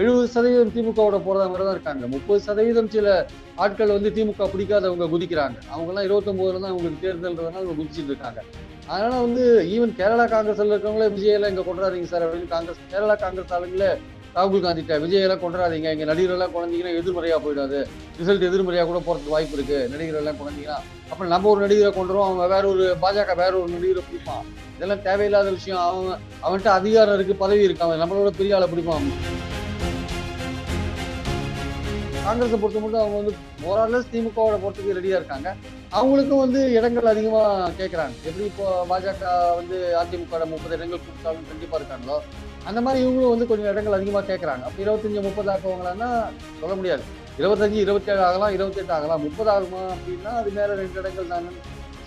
எழுபது சதவீதம் திமுகவோட போறதா மாதிரி தான் இருக்காங்க. முப்பது சதவீதம் சில ஆட்கள் வந்து திமுக பிடிக்காதவங்க குதிக்கிறாங்க. அவங்க எல்லாம் இருபத்தொன்பதுல தான் அவங்களுக்கு தேர்தல்ன்றதுனால அவங்க குதிச்சுட்டு இருக்காங்க. அதனால வந்து ஈவன் கேரளா காங்கிரஸ்ல இருக்கவங்களே விஜயெல்லாம் இங்கே இங்க கொண்டாடுறீங்க சார் அப்படின்னு காங்கிரஸ் கேரளா காங்கிரஸ் ஆளுங்களே ராகுல் காந்தி விஜயெல்லாம் கொண்டாடுறீங்க இங்க நடிகர் எல்லாம் குழந்தீங்கன்னா எதிர்மறையா போயிடாது. ரிசல்ட் எதிர்மறையா கூட போறதுக்கு வாய்ப்பு இருக்கு. நடிகர் எல்லாம் குழந்தீங்கன்னா அப்ப நம்ம ஒரு நடிகரை கொண்டுறோம். அவங்க வேற ஒரு பாஜக வேற ஒரு நடிகரை பிடிப்பான். இதெல்லாம் தேவையில்லாத விஷயம். அவன் அவன்கிட்ட அதிகாரம் இருக்கு பதவி இருக்கு. அவன் நம்மளோட பெரிய ஆளை பிடிப்பான். காங்கிரஸை பொறுத்த மட்டும் அவங்க வந்து ஓரளவு திமுகவோட போகிறதுக்கு ரெடியாக இருக்காங்க. அவங்களுக்கும் வந்து இடங்கள் அதிகமாக கேட்குறாங்க எப்படி இப்போ பாஜக வந்து அதிமுக முப்பது இடங்கள் கொடுத்தாலும் கண்டிப்பாக இருக்காங்களோ அந்த மாதிரி இவங்களும் வந்து கொஞ்சம் இடங்கள் அதிகமாக கேட்குறாங்க அப்போ இருபத்தஞ்சி முப்பது ஆக்குவாங்களான்னா சொல்ல முடியாது. இருபத்தஞ்சு இருபத்தேழு ஆகலாம் இருபத்தெட்டு ஆகலாம். முப்பது ஆகுமா அப்படின்னா அது மேலே ரெண்டு இடங்கள் தானே.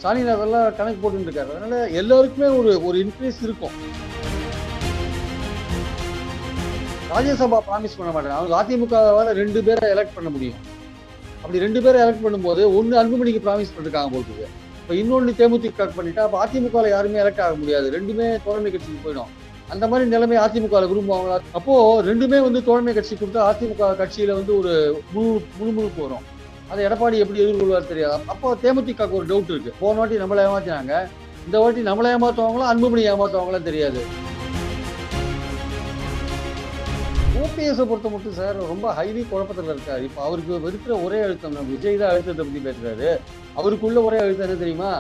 சாணி நகர்லாம் கணக்கு போட்டுருக்காரு அதனால எல்லோருக்குமே ஒரு ஒரு இன்க்ரீஸ் இருக்கும். ராஜ்யசபா ப்ராமிஸ் பண்ண மாட்டாங்க அவங்க அதிமுகவால் ரெண்டு பேரை எலெக்ட் பண்ண முடியும். அப்படி ரெண்டு பேரை எலெக்ட் பண்ணும்போது ஒன்று அன்புமணிக்கு ப்ராமிஸ் பண்ணிருக்காங்க போட்டுருக்கு இப்போ இன்னொன்று தேமுதிக பண்ணிட்டா அப்போ அதிமுகவில் யாருமே எலெக்ட் ஆக முடியாது. ரெண்டுமே தோழமை கட்சிக்கு போயிடும். அந்த மாதிரி நிலைமை அதிமுக விரும்புவாங்களா அப்போ ரெண்டுமே வந்து தோழமை கட்சி கொடுத்தா அதிமுக கட்சியில வந்து ஒரு முழு முழுமுழுப்பு வரும். அதை எடப்பாடி எப்படி எதிர்கொள்வார் தெரியாது. அப்போ தேமுதிக ஒரு டவுட் இருக்கு. போன வாட்டி நம்மளை ஏமாத்தினாங்க. இந்த வாட்டி நம்மளை ஏமாத்துவாங்களா அன்புமணி ஏமாற்றுவாங்களோ தெரியாது. ஓபிஎஸ் பொறுத்த மட்டும் சார் ரொம்ப ஹைலி குழப்பத்தில் இருக்காரு. இப்போ அவருக்கு இருக்கிற ஒரே அழுத்தம் நம்ம விஜய் தான் அழுத்தத்தை பத்தி பேசுறாரு. அவருக்குள்ள ஒரே அழுத்தம் என்ன தெரியுமா?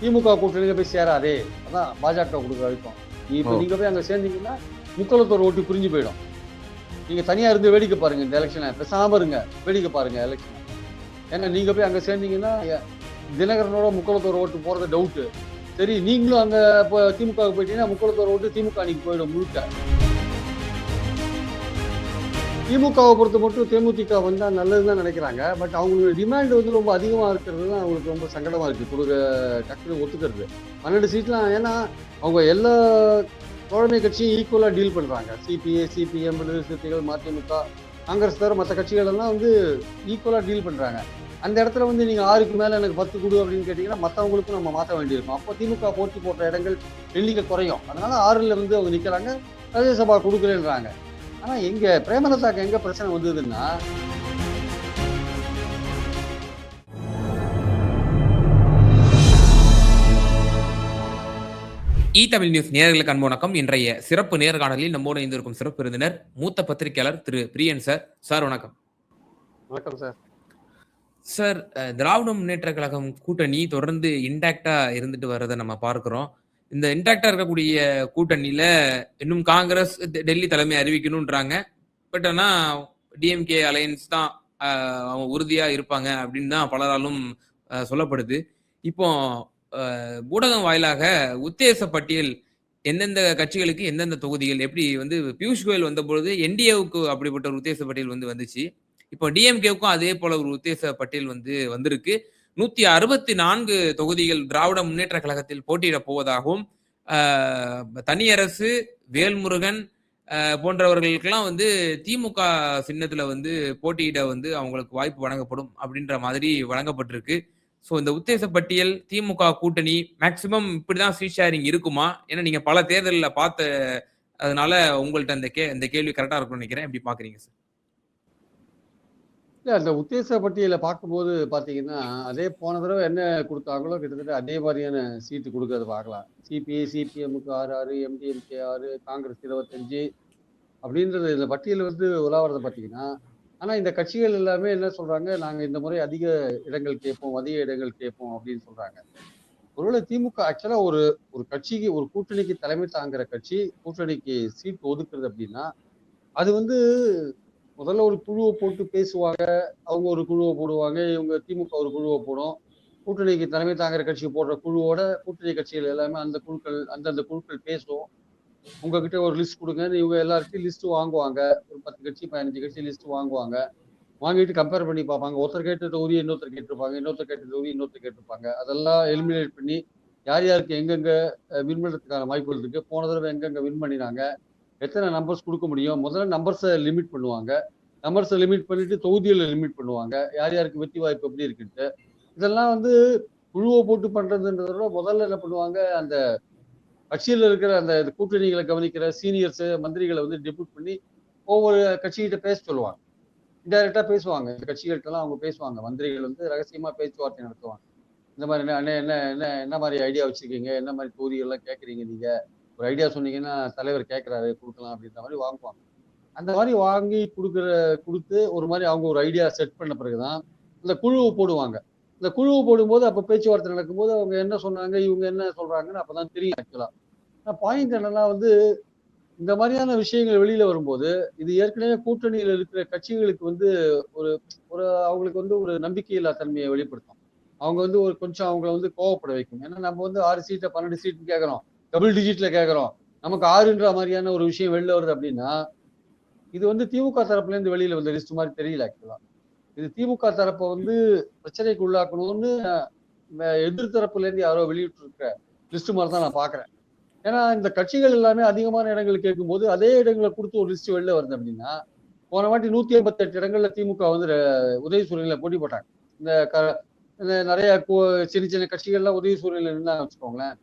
திமுக கூட்டணியில போய் சேராதே. அதான் பாஜக கொடுக்குற அழுத்தம். இப்போ நீங்க போய் அங்க சேர்ந்தீங்கன்னா முக்களத்தோர் ஓட்டு புரிஞ்சு போயிடும். நீங்க தனியா இருந்து வேடிக்கை பாருங்க இந்த எலெக்ஷனை பேசாம இருங்க. வேடிக்கை பாருங்க எலெக்ஷனை ஏன்னா நீங்க போய் அங்க சேர்ந்தீங்கன்னா தினகரனோட முக்களத்தோர் ஓட்டு போறது டவுட்டு சரி நீங்களும் அங்க இப்போ திமுக போயிட்டீங்கன்னா முக்களத்தோர் ஓட்டு திமுக அன்னைக்கு போயிடும் முழுக்க. திமுகவை பொறுத்த மட்டும் தேமுதிக வந்தால் நல்லது தான் நினைக்கிறாங்க. பட் அவங்களுடைய டிமாண்ட் வந்து ரொம்ப அதிகமாக இருக்கிறது தான் அவங்களுக்கு ரொம்ப சங்கடமாக இருக்குது கொடுக்க டக்குனு ஒத்துக்கிறது. பன்னெண்டு சீட்லாம் ஏன்னா அவங்க எல்லா தோழமை கட்சியும் ஈக்குவலாக டீல் பண்ணுறாங்க சிபிஐ சிபிஎம் விடுதலை சிறுத்தைகள் மதிமுக காங்கிரஸ் தவிர மற்ற கட்சிகள் எல்லாம் வந்து ஈக்குவலாக டீல் பண்ணுறாங்க அந்த இடத்துல வந்து நீங்கள் ஆறுக்கு மேலே எனக்கு பத்து கொடு அப்படின்னு கேட்டிங்கன்னா மற்றவங்களுக்கும் நம்ம மாற்ற வேண்டியிருக்கும். அப்போ திமுக போட்டி போட்ட இடங்கள் எண்ணிக்கை குறையும். அதனால் ஆறில் வந்து அவங்க நிற்கிறாங்க ராஜ்யசபா கொடுக்குறேன்றாங்க ஆனா எங்க பிரேமலதாக்கு எங்க பிரச்சனை வந்ததுன்னா? இ தமிழ் நியூஸ் நேர்களுக்கு அன்பு வணக்கம். இன்றைய சிறப்பு நேர்காணலில் நம்மோடு இணைந்திருக்கும் சிறப்பு விருந்தினர் மூத்த பத்திரிகையாளர் திரு பிரியன் சார். சார் வணக்கம். வணக்கம் சார். சார் திராவிட முன்னேற்ற கழகம் கூட்டணி தொடர்ந்து இன்டாக்டா இருந்துட்டு வர்றதை நம்ம பார்க்கிறோம். இந்த இன்டாக்டா இருக்கக்கூடிய கூட்டணியில இன்னும் காங்கிரஸ் டெ- டெல்லி தலைமை அறிவிக்கணும்ன்றாங்க. பட் ஆனா டிஎம்கே அலையன்ஸ் தான் அவங்க உறுதியா இருப்பாங்க அப்படின்னு தான் பலராலும் சொல்லப்படுது. இப்போ ஊடகம் வாயிலாக உத்தேச பட்டியல் எந்தெந்த கட்சிகளுக்கு எந்தெந்த தொகுதிகள் எப்படி வந்து பியூஷ் கோயல் வந்தபொழுது என்டிஏவுக்கு அப்படிப்பட்ட ஒரு உத்தேச பட்டியல் வந்து வந்துச்சு. இப்போ டிஎம்கேவுக்கும் அதே போல ஒரு உத்தேச பட்டியல் வந்து வந்திருக்கு. நூத்தி அறுபத்தி நான்கு தொகுதிகள் திராவிட முன்னேற்ற கழகத்தில் போட்டியிட போவதாகவும் தனியரசு வேல்முருகன் போன்றவர்களுக்கெல்லாம் வந்து திமுக சின்னத்துல வந்து போட்டியிட வந்து அவங்களுக்கு வாய்ப்பு வழங்கப்படும் அப்படின்ற மாதிரி வழங்கப்பட்டிருக்கு. ஸோ இந்த உத்தேச பட்டியல் திமுக கூட்டணி மேக்சிமம் இப்படிதான் சீட் ஷேரிங் இருக்குமா? ஏன்னா நீங்க பல தேர்தலில் பார்த்த அதனால உங்கள்ட்ட அந்த கே இந்த கேள்வி கரெக்டாக இருக்கும்னு நினைக்கிறேன். எப்படி பாக்குறீங்க சார் அந்த உத்தேச பட்டியலை பார்க்கும்போது பார்த்தீங்கன்னா அதே போன தடவை என்ன கொடுத்தாங்களோ கிட்டத்தட்ட அதே மாதிரியான சீட்டு கொடுக்கறத பார்க்கலாம். சிபிஐ சிபிஎம்முக்கு ஆறு ஆறு எம்டிஎம்கே ஆறு காங்கிரஸ் இருபத்தஞ்சு அப்படின்றது இந்த பட்டியல் வந்து உலாவறத பார்த்தீங்கன்னா ஆனால் இந்த கட்சிகள் எல்லாமே என்ன சொல்கிறாங்க நாங்கள் இந்த முறை அதிக இடங்கள் கேட்போம் அதிக இடங்கள் கேட்போம் அப்படின்னு சொல்கிறாங்க ஒருவேளை திமுக ஆக்சுவலாக ஒரு ஒரு கட்சிக்கு ஒரு கூட்டணிக்கு தலைமை தாங்குற கட்சி கூட்டணிக்கு சீட் ஒதுக்குறது அப்படின்னா அது வந்து முதல்ல ஒரு குழுவை போட்டு பேசுவாங்க அவங்க ஒரு குழுவை போடுவாங்க இவங்க திமுக ஒரு குழுவை போடும். கூட்டணிக்கு தலைமை தாங்குற கட்சி போடுற குழுவோட கூட்டணி கட்சிகள் எல்லாமே அந்த குழுக்கள் அந்தந்த குழுக்கள் பேசும் உங்ககிட்ட ஒரு லிஸ்ட் கொடுங்க இவங்க எல்லாருக்கும் லிஸ்ட் வாங்குவாங்க. ஒரு பத்து கட்சி பதினஞ்சு கட்சி லிஸ்ட் வாங்குவாங்க. வாங்கிட்டு கம்பேர் பண்ணி பார்ப்பாங்க. ஒருத்தர் கேட்ட தொகுதி இன்னொருத்தர் கேட்டிருப்பாங்க. இன்னொருத்தர் கேட்ட தொகுதி இன்னொருத்தர் கேட்டிருப்பாங்க. அதெல்லாம் எலிமினேட் பண்ணி யார் யாருக்கு எங்கெங்க வின் பண்ணுறதுக்கான வாய்ப்புகள் இருக்கு? போன தடவை எங்கெங்க வின் பண்ணினாங்க? எத்தனை நம்பர்ஸ் கொடுக்க முடியும்? முதல்ல நம்பர்ஸை லிமிட் பண்ணுவாங்க. நம்பர்ஸை லிமிட் பண்ணிட்டு தொகுதிகளை லிமிட் பண்ணுவாங்க. யார் யாருக்கு வெற்றி வாய்ப்பு எப்படி இருக்குன்ட்டு. இதெல்லாம் வந்து குழுவை போட்டு பண்றதுன்றத விட முதல்ல என்ன பண்ணுவாங்க? அந்த கட்சியில் இருக்கிற அந்த கூட்டணிகளை கவனிக்கிற சீனியர்ஸ் மந்திரிகளை வந்து டெபியூட் பண்ணி ஒவ்வொரு கட்சிகிட்ட பேச சொல்லுவாங்க. இன்டைரக்டா பேசுவாங்க. இந்த கட்சிகள்கிட்டலாம் அவங்க பேசுவாங்க. மந்திரிகள் வந்து ரகசியமா பேச்சுவார்த்தை நடத்துவாங்க. இந்த மாதிரி என்ன என்ன என்ன என்ன மாதிரி ஐடியா வச்சிருக்கீங்க? என்ன மாதிரி தொகுதிகள்லாம் கேட்குறீங்க நீங்க? ஒரு ஐடியா சொன்னீங்கன்னா தலைவர் கேட்குறாரு கொடுக்கலாம் அப்படின்ற மாதிரி வாங்குவாங்க. அந்த மாதிரி வாங்கி கொடுக்குற கொடுத்து ஒரு மாதிரி அவங்க ஒரு ஐடியா செட் பண்ண பிறகுதான் இந்த குழுவை போடுவாங்க. இந்த குழுவை போடும்போது அப்போ பேச்சுவார்த்தை நடக்கும்போது அவங்க என்ன சொன்னாங்க இவங்க என்ன சொல்கிறாங்கன்னு அப்போ தான் தெரியும் ஆக்சுவலா பாயிண்ட் என்னன்னா வந்து இந்த மாதிரியான விஷயங்கள் வெளியில வரும்போது இது ஏற்கனவே கூட்டணியில் இருக்கிற கட்சிகளுக்கு வந்து ஒரு ஒரு அவங்களுக்கு வந்து ஒரு நம்பிக்கையில்லா தன்மையை வெளிப்படுத்தும். அவங்க வந்து ஒரு கொஞ்சம் அவங்கள வந்து கோவப்பட வைக்கும். ஏன்னா நம்ம வந்து ஆறு சீட்டை பன்னெண்டு சீட்னு கேட்குறோம். டபுள் டிஜிட்ல கேட்குறோம் நமக்கு ஆறுன்ற மாதிரியான ஒரு விஷயம் வெளில வருது அப்படின்னா இது வந்து திமுக தரப்புல இருந்து வெளியில வந்த லிஸ்ட் மாதிரி தெரியல ஆக்சுவலா இது திமுக தரப்பை வந்து பிரச்சனைக்கு உள்ளாக்கணும்னு இந்த இருந்து யாரோ வெளியிட்டு இருக்க லிஸ்ட் மாதிரி தான் நான் பாக்குறேன். ஏன்னா இந்த கட்சிகள் எல்லாமே அதிகமான இடங்கள் கேட்கும்போது அதே இடங்களை கொடுத்து ஒரு லிஸ்ட் வெளில வருது அப்படின்னா போன வாட்டி நூத்தி எண்பத்தி எட்டு இடங்கள்ல திமுக வந்து உதவி சூரியல போட்டி போட்டாங்க. இந்த க- இந்த நிறைய சின்ன சின்ன கட்சிகள்லாம் உதவி சூரியல இருந்தாங்க வச்சுக்கோங்களேன்.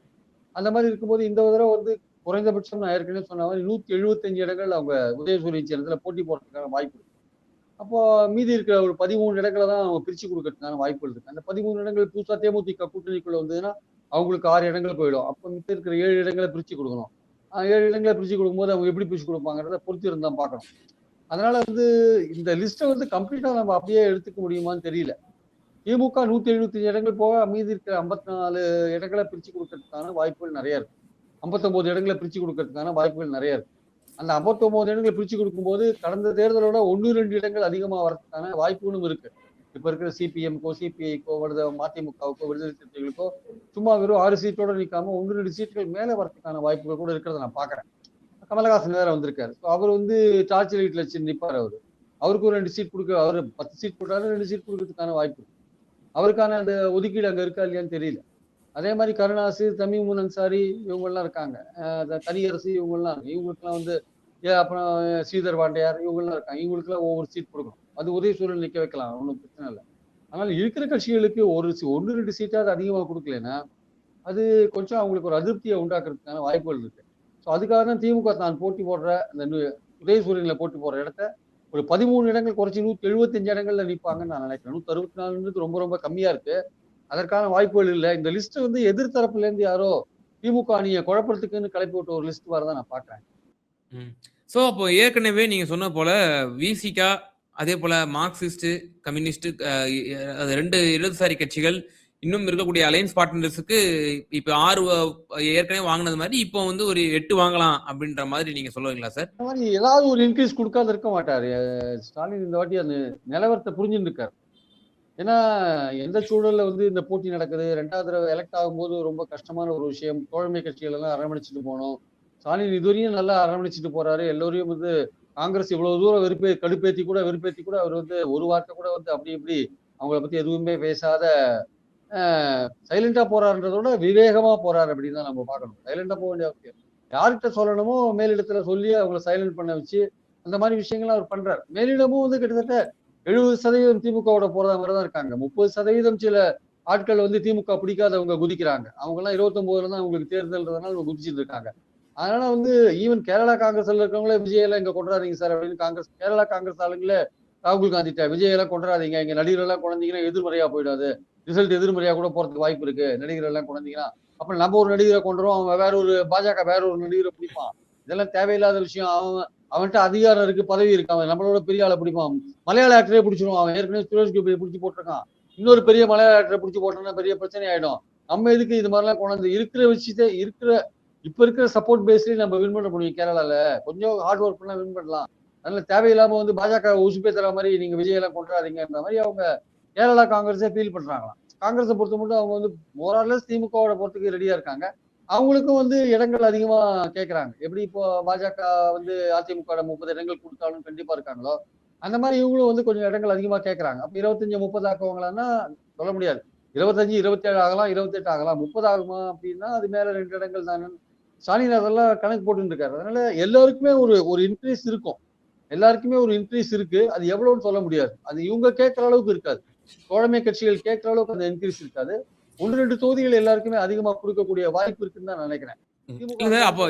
அந்த மாதிரி இருக்கும்போது இந்த தடவை வந்து குறைந்தபட்சம் நான் ஏற்கனவே சொன்ன மாதிரி நூத்தி எழுபத்தஞ்சு இடங்கள் அவங்க உதயசூரியன் சேர்ந்ததுல போட்டி போடுறதுக்கான வாய்ப்பு இருக்கு. அப்போ மீதி இருக்கிற ஒரு பதிமூணு இடங்களை தான் அவங்க பிரிச்சு கொடுக்கறதுக்கான வாய்ப்புகள் இருக்கு. அந்த பதிமூணு இடங்கள் புதுசா தேமுதிக கூட்டணிக்குள்ள வந்ததுன்னா அவங்களுக்கு ஆறு இடங்கள் போயிடும். அப்போ மித்த இருக்கிற ஏழு இடங்களை பிரிச்சு கொடுக்கணும். ஏழு இடங்களை பிரிச்சு கொடுக்கும்போது அவங்க எப்படி பிரிச்சு கொடுப்பாங்கிறத பொறுத்து இருந்தா பார்க்கணும். அதனால வந்து இந்த லிஸ்ட்டை வந்து கம்ப்ளீட்டா நம்ம அப்படியே எடுத்துக்க முடியுமான்னு தெரியல. திமுக நூத்தி எழுபத்தஞ்சு இடங்கள் போக மீதி இருக்கிற ஐம்பத்தி நாலு இடங்களை பிரிச்சு கொடுக்கறதுக்கான வாய்ப்புகள் நிறைய இருக்கு. ஐம்பத்தொன்பது இடங்களை பிரிச்சு கொடுக்கறதுக்கான வாய்ப்புகள் நிறைய இருக்கு. அந்த ஐம்பத்தொன்பது இடங்களை பிரிச்சு கொடுக்கும்போது கடந்த தேர்தலோட ஒன்று ரெண்டு இடங்கள் அதிகமாக வரதுக்கான வாய்ப்புகளும் இருக்கு. இப்ப இருக்கிற சிபிஎம்கோ சிபிஐக்கோ விடுத மதிமுகவுக்கோ விடுதலை சிறுத்தைகளுக்கோ சும்மா வெறும் ஆறு சீட்டோட நிற்காம ஒன்று ரெண்டு சீட்டுகள் மேலே வரதுக்கான வாய்ப்புகள் கூட இருக்கிறத நான் பாக்குறேன். கமலஹாசன் வேற வந்திருக்காரு. ஸோ அவர் வந்து டார்ச் லைட்ல வச்சு நிப்பாரு அவர். அவருக்கு ஒரு ரெண்டு சீட் கொடுக்க அவர் பத்து சீட் கொடுத்தாலும் ரெண்டு சீட் கொடுக்கறதுக்கான வாய்ப்பு இருக்கு. அவருக்கான அந்த ஒதுக்கீடு அங்கே இருக்கா இல்லையான்னு தெரியல. அதே மாதிரி கருணாசு தமிமுன் அன்சாரி இவங்கெல்லாம் இருக்காங்க. தனியரசு இவங்கெல்லாம் இருக்கு இவங்களுக்குலாம் வந்து ஏ, அப்புறம் ஸ்ரீதர் பாண்டியார் இவங்கெல்லாம் இருக்காங்க. இவங்களுக்குலாம் ஒவ்வொரு சீட் கொடுக்கணும். அது ஒரே சூழல் நிற்க வைக்கலாம். ஒன்றும் பிரச்சனை இல்லை. ஆனால் இருக்கிற கட்சிகளுக்கு ஒரு ஒன்று ரெண்டு சீட்டாவது அதிகமாக கொடுக்கலன்னா அது கொஞ்சம் அவங்களுக்கு ஒரு அதிருப்தியை உண்டாக்குறதுக்கான வாய்ப்புகள் இருக்கு. ஸோ அதுக்காக தான் திமுக தான் போட்டி போடுற அந்த உதய சூரியனில் போட்டி போடுற இடத்த ஒரு பதிமூணு இடங்கள் குறைச்சி நூத்தி எழுபத்தஞ்சு இடங்கள்ல நிற்பாங்கன்னு நான் நினைக்கிறேன். நூத்தி அறுபத்தி நாலுன்றது ரொம்ப ரொம்ப கம்மியா இருக்கு. அதற்கான வாய்ப்புகள் இல்லை. இந்த லிஸ்ட் வந்து எதிர்த்தரப்புல இருந்து யாரோ திமுக அணியை குழப்பத்துக்குன்னு கிளப்பி விட்ட ஒரு லிஸ்ட் வரதான் நான் பாக்குறேன் ஸோ அப்போ ஏற்கனவே நீங்க சொன்ன போல விசிகா அதே போல மார்க்சிஸ்ட் கம்யூனிஸ்ட் அஹ், அது ரெண்டு இடதுசாரி கட்சிகள் இன்னும் இருக்கக்கூடிய அலையன்ஸ் பார்ட்னர்ஸுக்கு இப்ப ஆறு ஏற்கனவே வாங்கினது மாதிரி இப்போ வந்து ஒரு எட்டு வாங்கலாம் அப்படின்ற மாதிரி நீங்க சொல்லுவீங்களா சார் இந்த மாதிரி ஏதாவது ஒரு இன்க்ரீஸ் கொடுக்காத இருக்க மாட்டாரு. ஸ்டாலின் இந்த வாட்டி அந்த நிலவரத்தை புரிஞ்சுட்டு ஏன்னா எந்த சூழல்ல வந்து இந்த போட்டி நடக்குது? ரெண்டாவது தடவை எலெக்ட் ஆகும்போது ரொம்ப கஷ்டமான ஒரு விஷயம். தோழமை கட்சிகள் எல்லாம் அரவணைச்சிட்டு போனோம். ஸ்டாலின் இதுவரையும் நல்லா அரவணைச்சிட்டு போறாரு. எல்லோரையும் வந்து காங்கிரஸ் இவ்வளவு தூரம் வெறுப்பே கடுப்பேத்தி கூட வெறுப்பேத்தி கூட அவர் வந்து ஒரு வார்த்தை கூட வந்து அப்படி இப்படி அவங்கள பத்தி எதுவுமே பேசாத சைலண்டா போறாருன்றத விட விவேகமா போறாரு அப்படின்னு தான் நம்ம பார்க்கணும். சைலண்டா போக வேண்டிய அவசியம் யார்கிட்ட சொல்லணுமோ மேலிடத்துல சொல்லி அவங்கள சைலண்ட் பண்ண வச்சு அந்த மாதிரி விஷயங்கள்லாம் அவர் பண்றாரு. மேலிடமும் வந்து கிட்டத்தட்ட எழுபது சதவீதம் திமுகவோட போறதா மாதிரி தான் இருக்காங்க. முப்பது சதவீதம் சில ஆட்கள் வந்து திமுக பிடிக்காதவங்க குதிக்கிறாங்க. அவங்க எல்லாம் இருபத்தொன்பதுல தான் அவங்களுக்கு தேர்தல்ன்றதுனால அவங்க குதிச்சிட்டு இருக்காங்க. அதனால வந்து ஈவன் கேரளா காங்கிரஸ்ல இருக்கவங்களே விஜய் எல்லாம் இங்க கொண்டாடுறீங்க சார் அப்படின்னு காங்கிரஸ் கேரளா காங்கிரஸ் ஆளுங்களே ராகுல் காந்திட்ட விஜய் எல்லாம் கொண்டாடாதீங்க இங்க நடிகர் எல்லாம் குழந்தைங்கன்னா எதிர்மறையா போயிடாது. ரிசல்ட் எதிர்மறையா கூட போறதுக்கு வாய்ப்பு இருக்கு. நடிகர் எல்லாம் கொண்டாந்தீங்கன்னா அப்ப நம்ம ஒரு நடிகரை கொண்டுறோம் அவன் வேற ஒரு பாஜக வேற ஒரு நடிகரை பிடிப்பான். இதெல்லாம் தேவையில்லாத விஷயம். அவன் அவன்கிட்ட அதிகாரம் இருக்கு பதவி இருக்கு. அவன் நம்மளோட பெரிய ஆளை பிடிப்பான். மலையாள ஆக்டரே பிடிச்சிருவான். அவன் ஏற்கனவே சுரேஷ் கோபி பிடிச்சி போட்டிருக்கான். இன்னொரு பெரிய மலையாள ஆக்டரை பிடிச்சி போட்டோம்னா பெரிய பிரச்சனை ஆயிடும் நம்ம எதுக்கு இது மாதிரிலாம் கொண்டாந்து இருக்கிற விஷயத்தை இருக்கிற இப்ப இருக்கிற சப்போர்ட் பேஸ்லயே நம்ம வின் பண்ண முடியும் கேரளால. கொஞ்சம் ஹார்ட் ஒர்க் பண்ணா வின் பண்ணலாம். அதனால தேவையில்லாம வந்து பாஜக உசுப்பே தர மாதிரி நீங்க விஜய் எல்லாம் கொண்டாடுறீங்கன்ற மாதிரி அவங்க கேரளா காங்கிரஸே ஃபீல் பண்றாங்களாம். காங்கிரஸை பொறுத்த மட்டும் அவங்க வந்து மோரார்லெஸ் திமுகவோட போறதுக்கு ரெடியா இருக்காங்க. அவங்களுக்கும் வந்து இடங்கள் அதிகமா கேட்கறாங்க எப்படி இப்போ பாஜக வந்து அதிமுக முப்பது இடங்கள் கொடுத்தாலும் கண்டிப்பா இருக்காங்களோ அந்த மாதிரி இவங்களும் வந்து கொஞ்சம் இடங்கள் அதிகமா கேட்கறாங்க அப்ப இருபத்தஞ்சு முப்பது ஆக்குவாங்களான்னா சொல்ல முடியாது. இருபத்தஞ்சு இருபத்தேழு ஆகலாம் இருபத்தெட்டு ஆகலாம். முப்பது ஆகுமா அப்படின்னா அது மேல ரெண்டு இடங்கள் தானே ஸ்டாலின் அதெல்லாம் கணக்கு போட்டுட்டு இருக்காரு. அதனால எல்லாருக்குமே ஒரு ஒரு இன்க்ரீஸ் இருக்கும். எல்லாருக்குமே ஒரு இன்க்ரீஸ் இருக்கு. அது எவ்வளவுன்னு சொல்ல முடியாது. அது இவங்க கேட்கற அளவுக்கு இருக்காது. தோழமை கட்சிகள் கேட்கற அளவுக்கு அந்த இன்க்ரீஸ் இருக்காது. ஒன்று ரெண்டு தொகுதிகள் எல்லாருக்குமே அதிகமா கொடுக்கக்கூடிய வாய்ப்பு இருக்குன்னு தான் நான் நினைக்கிறேன். அப்போ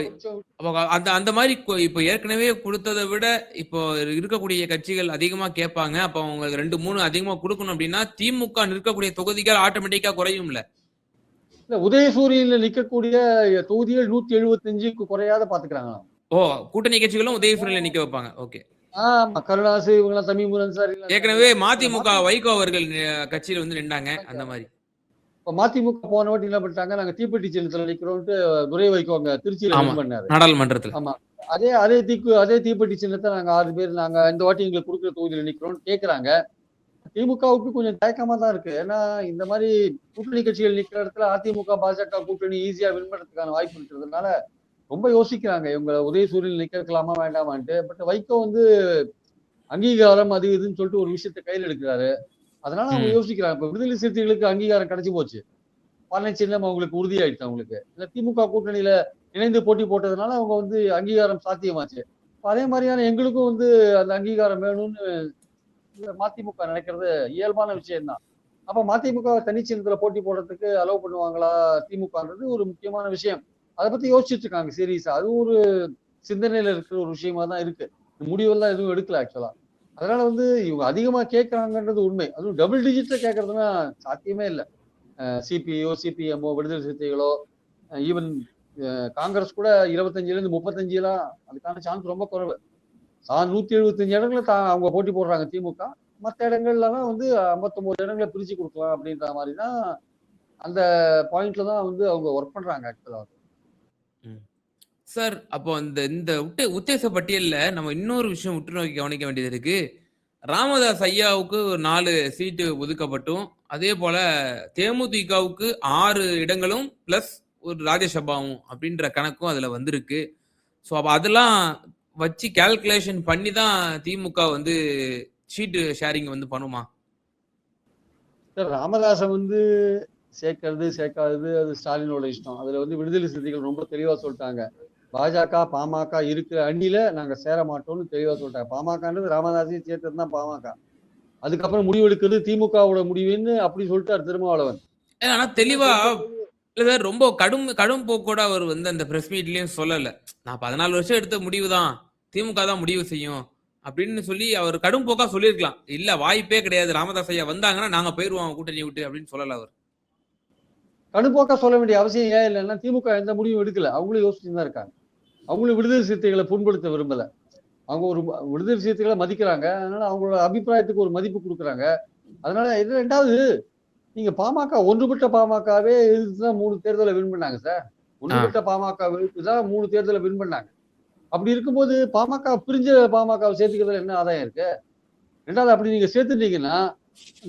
அந்த அந்த மாதிரி இப்போ ஏற்கனவே கொடுத்ததை விட இப்போ இருக்கக்கூடிய கட்சிகள் அதிகமா கேட்பாங்க. அப்போ அவங்க ரெண்டு மூணு அதிகமா கொடுக்கணும் அப்படின்னா திமுக நிற்கக்கூடிய தொகுதிகள் ஆட்டோமேட்டிக்கா குறையும்ல. இல்ல உதயசூரியன்ல நிக்கக்கூடிய தொகுதிகள் நூத்தி எழுபத்தஞ்சுக்கு குறையாத பாத்துக்கிறாங்களாம். ஓ கூட்டணி கட்சிகளும் உதயசூரியல நிக்க வைப்பாங்க. ஓகே. ஆமா கருணாசு இவங்கெல்லாம் தமிழ் அன்சாரி எல்லாம் ஏற்கனவே மதிமுக வைகோ அவர்கள் கட்சியில வந்து நின்றாங்க அந்த மாதிரி. இப்ப மதிமுக போன வாட்டி என்ன பண்ணிட்டாங்க நாங்க தீப்பெட்டி சின்னத்துல நிக்கிறோம்ட்டு துரை வைக்கோங்க திருச்சியில ஆமா. win பண்ணாரு. நாடாளுமன்றத்துல. ஆமா. அதே அதே தீக்கு அதே தீப்பெட்டி சின்னத்தை நாங்க ஆறு பேர் நாங்க இந்த வாட்டி எங்களுக்கு கொடுக்குற தொகுதியில நிக்கிறோம்னு கேக்குறாங்க. திமுகவுக்கு கொஞ்சம் தயக்கமா தான் இருக்கு. ஏன்னா இந்த மாதிரி கூட்டணி கட்சிகள் நிக்கிற இடத்துல அதிமுக பாஜக கூட்டணி ஈஸியா வின் பண்றதுக்கான வாய்ப்பு இருக்கிறதுனால ரொம்ப யோசிக்கிறாங்க இவங்க உதயசூரியன் நிக்கலாமா வேண்டாமான்ட்டு. பட் வைகோ வந்து அங்கீகாரம் அது இதுன்னு சொல்லிட்டு ஒரு விஷயத்தை கையில் எடுக்கிறாரு. அதனால அவங்க. யோசிக்கிறாங்க இப்ப விடுதலை சிறுத்தைகளுக்கு அங்கீகாரம் கிடைச்சு போச்சு. பானை சின்னம் அவங்களுக்கு உறுதியாயிடுச்சு அவங்களுக்கு. இல்ல திமுக கூட்டணியில இணைந்து போட்டி போட்டதுனால அவங்க வந்து அங்கீகாரம் சாத்தியமாச்சு. அதே மாதிரியான எங்களுக்கும் வந்து அந்த அங்கீகாரம் வேணும்னு மதிமுக நினைக்கிறது இயல்பான விஷயம்தான். அப்ப மதிமுக தனிச்சின்னத்துல போட்டி போடுறதுக்கு அலோவ் பண்ணுவாங்களா திமுகன்றது ஒரு முக்கியமான விஷயம். அதை பத்தி யோசிச்சுட்டு இருக்காங்க சீரியஸா அது ஒரு சிந்தனையில இருக்கிற ஒரு விஷயமா தான் இருக்கு. முடிவெல்லாம் எதுவும் எடுக்கல ஆக்சுவலா அதனால வந்து இவங்க அதிகமா கேட்கறாங்கன்றது உண்மை. அதுவும் டபுள் டிஜிட்ல கேட்கறதுன்னா சாத்தியமே இல்லை. சிபிஐயோ சிபிஎம்மோ விடுதலை சிறுத்தைகளோ ஈவன் காங்கிரஸ் கூட இருபத்தஞ்சுல இருந்து முப்பத்தஞ்சு எல்லாம் அதுக்கான சான்ஸ் ரொம்ப குறைவு. தான் நூத்தி எழுபத்தஞ்சு இடங்களை தா அவங்க போட்டி போடுறாங்க திமுக. மற்ற இடங்கள்லாம் வந்து ஐம்பத்தொன்பது இடங்களை பிரிச்சு கொடுக்கலாம் அப்படின்ற மாதிரி தான் அந்த பாயிண்ட்ல தான் வந்து அவங்க ஒர்க் பண்றாங்க ஆக்சுவலாக சார் அப்போ இந்த இந்த உத்த உத்தேச பட்டியல்ல நம்ம இன்னொரு விஷயம் உற்று நோக்கி கவனிக்க வேண்டியது இருக்கு. ராமதாஸ் ஐயாவுக்கு ஒரு நாலு சீட்டு ஒதுக்கப்பட்டும். அதே போல தேமுதிகவுக்கு ஆறு இடங்களும் பிளஸ் ஒரு ராஜ்யசபாவும் அப்படின்ற கணக்கும் அதுல வந்திருக்கு. ஸோ அப்போ அதெல்லாம் வச்சு கால்குலேஷன் பண்ணி தான் திமுக வந்து சீட்டு ஷேரிங் வந்து பண்ணுமா? சார் ராமதாசன் வந்து சேர்க்கறது சேர்க்காதது அது ஸ்டாலினோட இஷ்டம். அதில் வந்து விடுதலை சிறுத்தைகள் ரொம்ப தெளிவாக சொல்லிட்டாங்க. பாஜக பாமக இருக்கிற அணியில நாங்கள் சேர மாட்டோம்னு தெளிவாக சொல்லிட்டாங்க. பாமகன்றது ராமதாசையும் சேர்த்தது தான் பாமக. அதுக்கப்புறம் முடிவெடுக்கிறது திமுகவோட முடிவுன்னு அப்படி சொல்லிட்டார் திருமாவளவன். ஏன்னா, ஆனா தெளிவா இல்ல ரொம்ப கடும் கடும் போக்கோட அவர் வந்து அந்த பிரஸ் மீட்லயும் சொல்லல. நான் பதினாலு வருஷம் எடுத்த முடிவு தான் திமுக தான் முடிவு செய்யும் அப்படின்னு சொல்லி அவர் கடும் போக்கா சொல்லியிருக்கலாம். இல்ல வாய்ப்பே கிடையாது. ராமதாஸ் ஐயா வந்தாங்கன்னா நாங்க போயிருவோம் கூட்டணி விட்டு அப்படின்னு சொல்லல அவர். கடுப்போக்கா சொல்ல வேண்டிய அவசியம் ஏன் இல்லைன்னா திமுக எந்த முடிவும் எடுக்கல. அவங்களும் யோசிச்சு தான் இருக்காங்க. அவங்களும் விடுதலை சிறுத்தைகளை புண்படுத்த விரும்பல. அவங்க ஒரு விடுதலை சிறுத்தைகளை மதிக்கிறாங்க. அதனால அவங்களோட அபிப்பிராயத்துக்கு ஒரு மதிப்பு கொடுக்குறாங்க. அதனால இது ரெண்டாவது நீங்க பாமக ஒன்றுபட்ட பாமகவே எதிர்த்துதான் மூணு தேர்தலை வின் பண்ணாங்க சார். ஒன்றுபட்ட பாமக தான் மூணு தேர்தலை வின் பண்ணாங்க. அப்படி இருக்கும்போது பாமக பிரிஞ்ச பாமகவை சேர்த்துக்கிறதுல என்ன ஆதாயம் இருக்கு? ரெண்டாவது அப்படி நீங்க சேர்த்துட்டீங்கன்னா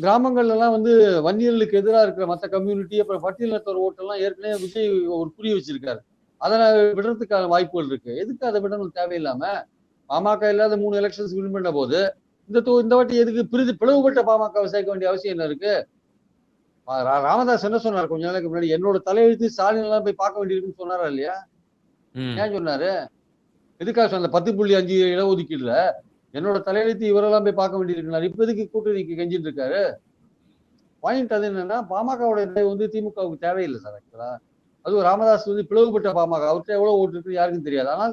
கிராமங்கள்ல எல்லாம் வந்து வன்னியர்களுக்கு எதிராக இருக்கிற மற்ற கம்யூனிட்டி அப்புறம் பட்டியலினத்தோர் ஓட்டெல்லாம் ஏற்கனவே விஜய் ஒரு புரிய வச்சிருக்காரு. அதை விடுறதுக்கான வாய்ப்புகள் இருக்கு. எதுக்கு அதை விடணும் தேவையில்லாம? பாமக இல்லாத மூணு எலெக்ஷன்ஸ் வின் பண்ண போது இந்த தொ- இந்த வாட்டி எதுக்கு பிரிது பிளவுபட்ட பாமகவை சேர்க்க வேண்டிய அவசியம் என்ன இருக்கு? ராமதாஸ் என்ன சொன்னார்? கொஞ்ச நாளைக்கு முன்னாடி என்னோட தலையெழுத்து ஸ்டாலின் எல்லாம் போய் பார்க்க வேண்டியிருக்குன்னு சொன்னாரா இல்லையா. ஏன் சொன்னாரு? எதுக்காக சொன்ன பத்து புள்ளி அஞ்சு இடஒதுக்கீடுல என்னோட தலையெழுத்து இவரெல்லாம் போய் பார்க்க வேண்டியிருக்கிறார். இப்போதைக்கு கூட்டணிக்கு கெஞ்சிட்டு இருக்காரு? பாயிண்ட் அது என்னன்னா பாமகவோட நிலை வந்து திமுகவுக்கு தேவையில்லை சார் ஆக்சுவலா அதுவும் ராமதாஸ் வந்து பிளவுபட்ட பாமக. அவர்கிட்ட எவ்வளவு ஓட்டு இருக்கு யாருக்கும் தெரியாது. ஆனால்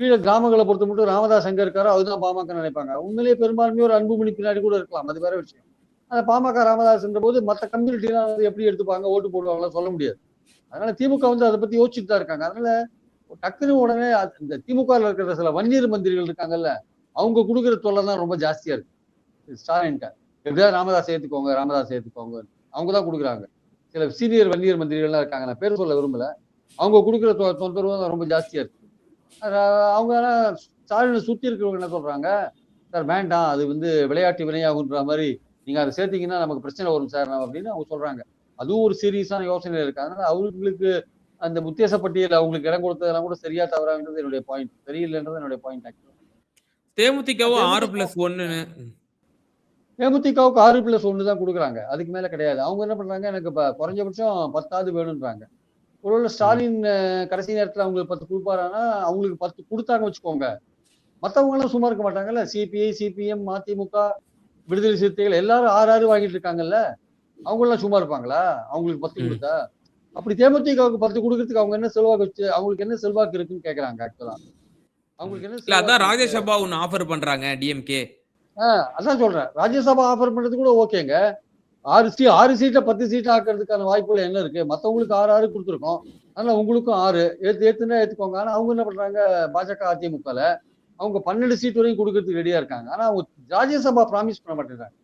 கீழே கிராமங்களை பொறுத்த மட்டும் ராமதாஸ் எங்க இருக்காரோ அதுதான் பாமக நினைப்பாங்க. உண்மையிலேயே பெரும்பான்மையே ஒரு அன்புமணி பின்னாடி கூட இருக்கலாம். அது வேற விஷயம். அந்த பாமக ராமதாஸ்ன்ற போது மற்ற கம்யூனிட்டிலாம் வந்து எப்படி எடுத்துப்பாங்க ஓட்டு போடுவாங்களா சொல்ல முடியாது. அதனால திமுக வந்து அதை பத்தி யோசிச்சுட்டு தான் இருக்காங்க. அதனால டக்குனு உடனே இந்த திமுக இருக்கிற சில வன்னியர் மந்திரிகள் இருக்காங்கல்ல அவங்க கொடுக்குற தொல்லை தான் ரொம்ப ஜாஸ்தியா இருக்கு. ஸ்டாலின்ட்ட. எப்படியாவது ராமதாஸ் ஏத்துக்கோங்க ராமதாஸ் ஏத்துக்கோங்க அவங்க தான் கொடுக்குறாங்க. சில சீனியர் வன்னியர் மந்திரிகள்லாம் இருக்காங்க நான் பேர் சொல்ல விரும்பல. அவங்க கொடுக்குற தொ- தொந்தரவு தான் ரொம்ப ஜாஸ்தியா இருக்கு. அவங்க ஆனா ஸ்டாலினை சுத்தி இருக்கிறவங்க என்ன சொல்றாங்க? சார் வேண்டாம். அது வந்து விளையாட்டு வினையாகுன்ற மாதிரி. நீங்க அதை சேர்த்தீங்கன்னா நமக்கு பிரச்சனை வரும் சார் அப்படின்னு அவங்க சொல்றாங்க. அதுவும் ஒரு சீரியஸான யோசனை இருக்கு. அதனால அவங்களுக்கு அந்த உத்தேச பட்டியல் அவங்களுக்கு இடம் கொடுத்ததெல்லாம் கூட சரியா தவறான்றது என்னுடைய பாயிண்ட் சரியில்லைன்றது என்னுடைய பாயிண்ட் ஆக்சுவலி தேமுதிகவும் ஆறு பிளஸ் ஒன்னு தேமுதிகவுக்கு ஆறு பிளஸ் ஒன்று தான் கொடுக்குறாங்க. அதுக்கு மேல கிடையாது. அவங்க என்ன பண்றாங்க? எனக்கு இப்ப குறைஞ்சபட்சம் பத்தாவது வேணும்ன்றாங்க. ஒருவேளை ஸ்டாலின் கடைசி நேரத்துல அவங்களுக்கு பத்து கொடுப்பாரானா அவங்களுக்கு பத்து கொடுத்தாங்க வச்சுக்கோங்க. மத்தவங்க எல்லாம் சும்மா இருக்க மாட்டாங்கல்ல. சிபிஐ சிபிஎம் மதிமுக விடுதலை சிறுத்தைகள் எல்லாரும் ஆறு ஆறு வாங்கிட்டு இருக்காங்கல்ல. அவங்க எல்லாம் சும்மா இருப்பாங்களா? அவங்களுக்கு பத்து. கொடுத்தா? அப்படி தேமுதிகவுக்கு பத்து கொடுக்கறதுக்கு அவங்க என்ன செல்வாக்கு வச்சு அவங்களுக்கு என்ன செல்வாக்கு இருக்குன்னு கேக்குறாங்க ஆக்சுவலா அவங்களுக்கு என்ன இல்ல அதான்? ராஜ்யசபா ஒன்னு ஆஃபர் பண்றாங்க டிஎம்கே அதான் சொல்றேன். ராஜ்யசபா ஆஃபர் பண்றது கூட ஓகேங்க ஆறு சீட் ஆறு சீட்டை பத்து சீட் ஆக்குறதுக்கான வாய்ப்புகள் என்ன இருக்கு? மத்தவங்களுக்கு ஆறு ஆறு கொடுத்துருக்கோம். அதனால உங்களுக்கும் ஆறு. ஏத்து ஏத்துனா ஏத்துக்கோங்க. ஆனா அவங்க என்ன பண்றாங்க? பாஜக அதிமுகல அவங்க பன்னெண்டு சீட் வரையும் கொடுக்கறதுக்கு ரெடியா இருக்காங்க. ஆனா அவங்க ராஜ்யசபா ப்ராமிஸ் பண்ண மாட்டேங்கிறாங்க